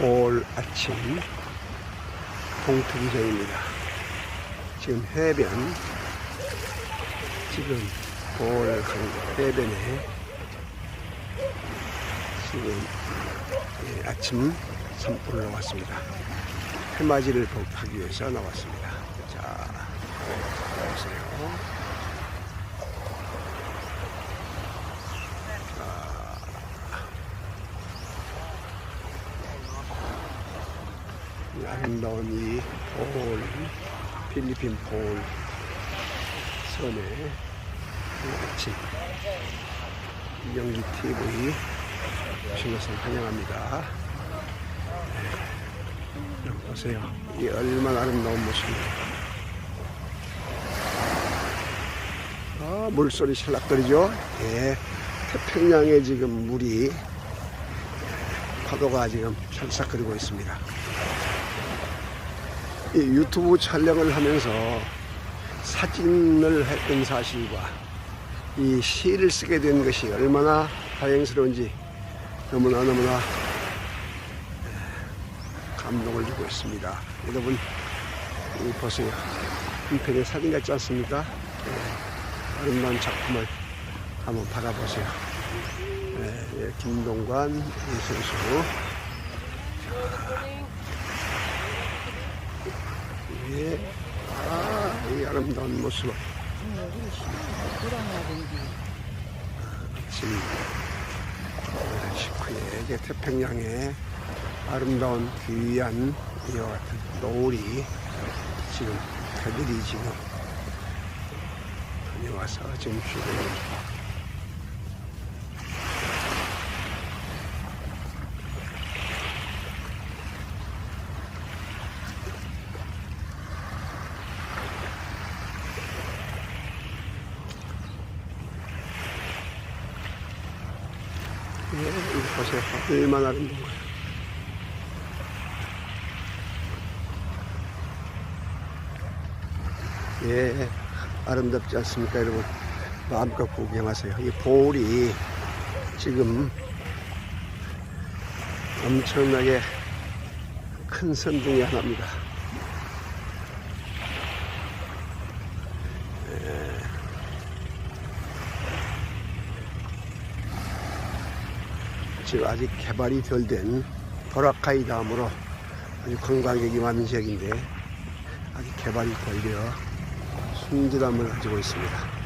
볼 아침 동투기장입니다. 지금 해변, 지금 볼 해변에 지금 예, 아침 산보를 나왔습니다. 해맞이를 하기 위해서 나왔습니다. 자, 보세요. 이 아름다운 이 볼, 필리핀 볼이 아침 연기 TV 오신 것을 환영합니다. 네. 여러분 보세요. 이 얼마나 아름다운 모습입니까? 아, 물소리 찰락거리죠? 예. 태평양에 지금 물이 파도가 지금 찰싹거리고 있습니다. 이 유튜브 촬영을 하면서 사진을 했던 사실과 이 시를 쓰게 된 것이 얼마나 다행스러운지 너무나 너무나 감동을 주고 있습니다. 여러분 이 보세요. 한편의 사진 같지 않습니까? 예, 아름다운 작품을 한번 바라보세요. 예, 예, 김동관 이 선수 예, 아, 이 아름다운 모습. 식후에 이제 태평양에 아름다운 귀한 이와 같은 노을이 지금 배들이 지금 다녀와서 지금 있 예, 이거 보세요. 얼마나 아름다운 거예요. 예, 아름답지 않습니까, 여러분? 마음껏 구경하세요. 이 볼이 지금 엄청나게 큰선 중에 하나입니다. 지금 아직 개발이 덜된 보라카이 다음으로 아주 관광객이 많은 지역인데 아직 개발이 덜 되어 순진함을 가지고 있습니다.